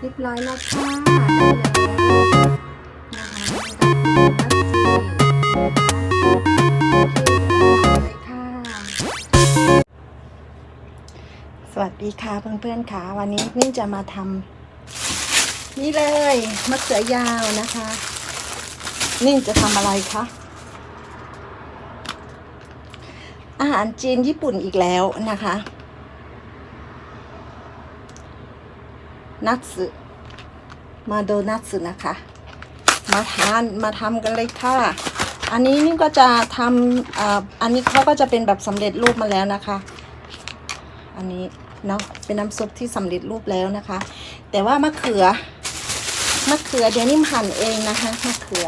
เรียบร้อยแล้วค่ะได้แล้วนะคะไม่ต้องมัดสีนะคะโอเคเดี๋ยวเราทำเลยค่ะสวัสดีค่ะเพื่อนๆค่ะ วันนี้นิ่งจะมาทำนี่เลยมะเขือยาวนะคะ นิ่งจะทำอะไรคะอาหารจีนญี่ปุ่นอีกแล้วนะคะ นัตสึมาโดนัตสึนะคะ มาทานมาทำกันเลยค่ะ อันนี้นี่ก็จะทำอ่าอันนี้เขาก็จะเป็นแบบสำเร็จรูปมาแล้วนะคะ อันนี้เนาะเป็นน้ำซุปที่สำเร็จรูปแล้วนะคะ แต่ว่ามะเขือมะเขือเดี๋ยวนิ่มหั่นเองนะคะมะเขือ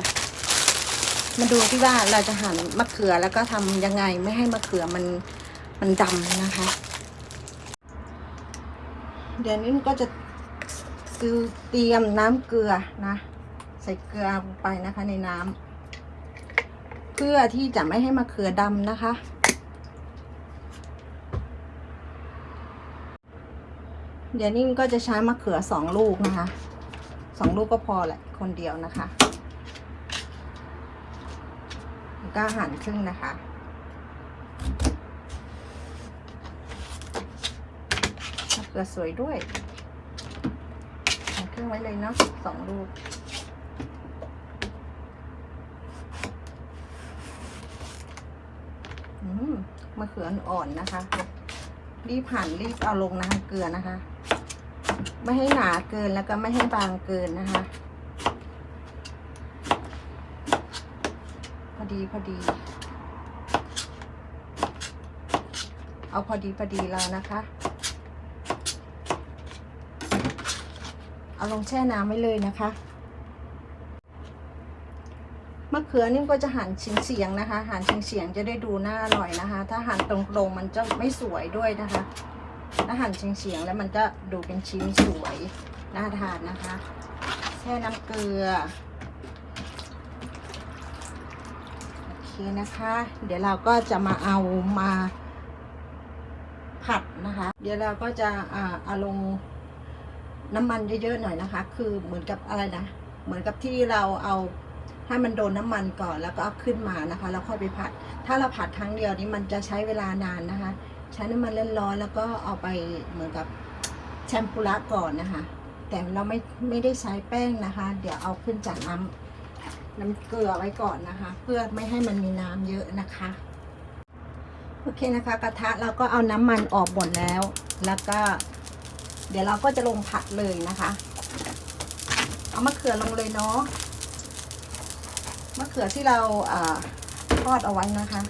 มาดูที่ว่าเราจะหั่นมะเขือแล้วก็ทำยังไงไม่ให้มะเขือมันมันดำนะคะ เดี๋ยวนิ่มก็จะ คือเตรียมน้ำเกลือนะ ใส่เกลือลงไปนะคะในน้ำเพื่อที่จะไม่ให้มะเขือดำนะคะ เดี๋ยวนิ่มก็จะใช้มะเขือสองลูกนะคะสองลูกก็พอแหละคนเดียวนะคะก็หั่นครึ่งนะคะมะเขือสวยด้วย หั่นครึ่งไว้เลยเนาะสองลูกอืมมะเขืออ่อนนะคะ รีบหั่นรีบเอาลงนะคะ เกลือนะคะ ไม่ให้หนาเกินแล้วก็ไม่ให้บางเกินนะคะ พอดีพอดี เอาพอดีพอดีเรานะคะ เอาลงแช่น้ำไว้เลยนะคะ มะเขือนี่ก็จะหั่นชิ้นเสียงนะคะ หั่นชิ้นเสียงจะได้ดูน่าอร่อยนะคะ ถ้าหั่นตรงๆมันจะไม่สวยด้วยนะคะ ถ้าหั่นชิ้นเสียงแล้วมันจะดูเป็นชิ้นสวยน่าทานนะคะแช่น้ำเกลือโอเคนะคะ เดี๋ยวเราก็จะมาเอามาผัดนะคะ เดี๋ยวเราก็จะอ่าเอาลง น้ำมันเยอะๆหน่อยนะคะ คือเหมือนกับอะไรนะ เหมือนกับที่เราเอาให้มันโดนน้ำมันก่อนแล้วก็เอาขึ้นมานะคะแล้วค่อยไปผัด ถ้าเราผัดครั้งเดียวนี้มันจะใช้เวลานานนะคะ ใช้น้ำมันร้อนๆแล้วก็เอาไปเหมือนกับแชมพูระก่อนนะคะ แต่เราไม่ไม่ได้ใช้แป้งนะคะ เดี๋ยวเอาขึ้นจากน้ำน้ำเกลือไว้ก่อนนะคะ เพื่อไม่ให้มันมีน้ำเยอะนะคะโอเคนะคะ กระทะเราก็เอาน้ำมันออกหมดแล้ว แล้วก็ เดี๋ยวเราก็จะลงผัดเลยนะคะ เอามะเขือลงเลยเนาะมะเขือที่เราทอดเอาไว้นะคะ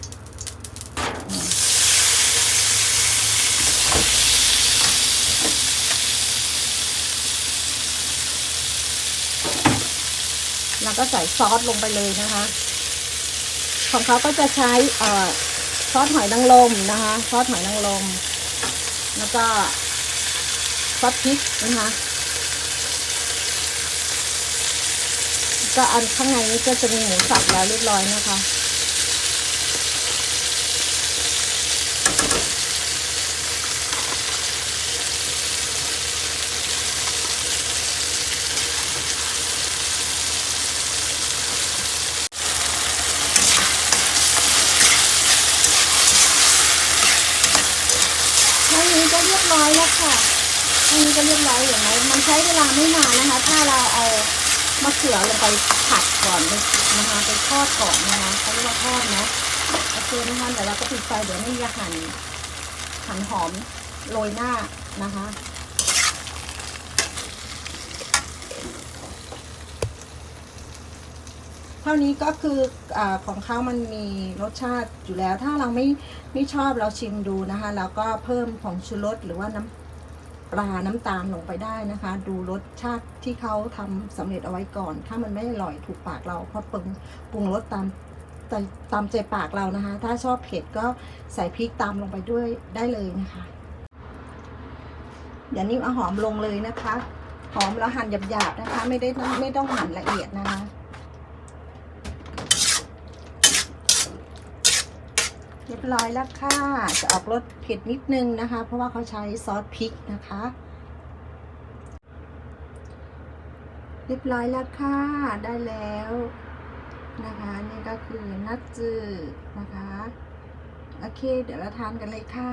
แล้วก็ใส่ซอสลงไปเลยนะคะ ของเขาก็จะใช้อซอสหอยนางรมนะคะ ซอสหอยนางรม แล้วก็ ซอสพริกนะคะ ก็อันข้างในนี้ก็จะมีหมูสับแล้วเรียบร้อยนะคะอันนี้ก็เรียบร้อยแล้วค่ะ อันนี้ก็เรียบร้อยอย่างไรมันใช้เวลาไม่นานนะคะ ถ้าเราเอามะเขือลงไปผัดก่อนนะคะไปทอดก่อนนะคะเขาเรียกว่าทอดนะโอเคนะคะเดี๋ยวเราก็ปิดไฟเดี๋ยวนี่จะหั่นหั่นหอมโรยหน้านะคะเท่านี้ก็คืออของเขามันมีรสชาติอยู่แล้ว ถ้าเราไม่ไม่ชอบเราชิมดูนะคะ แล้วก็เพิ่มผงชูรสหรือว่าน้ำ ปลาน้ำตาลลงไปได้นะคะ ดูรสชาติที่เขาทำสำเร็จเอาไว้ก่อน ถ้ามันไม่อร่อยถูกปากเราก็ปรุงปรุงรสตามตามใจปากเรานะคะ ถ้าชอบเผ็ดก็ใส่พริกตามลงไปด้วยได้เลยนะคะเดี๋ยวนี้เอาหอมลงเลยนะคะ หอมแล้วหั่นหยาบๆนะคะ ไม่ได้ไม่ต้องหั่นละเอียดนะคะ เรียบร้อยแล้วค่ะ จะออกรสเผ็ดนิดนึงนะคะ เพราะว่าเขาใช้ซอสพริกนะคะ เรียบร้อยแล้วค่ะ ได้แล้วนะคะ นี่ก็คือนัดจืดนะคะ โอเค เดี๋ยวเราทานกันเลยค่ะ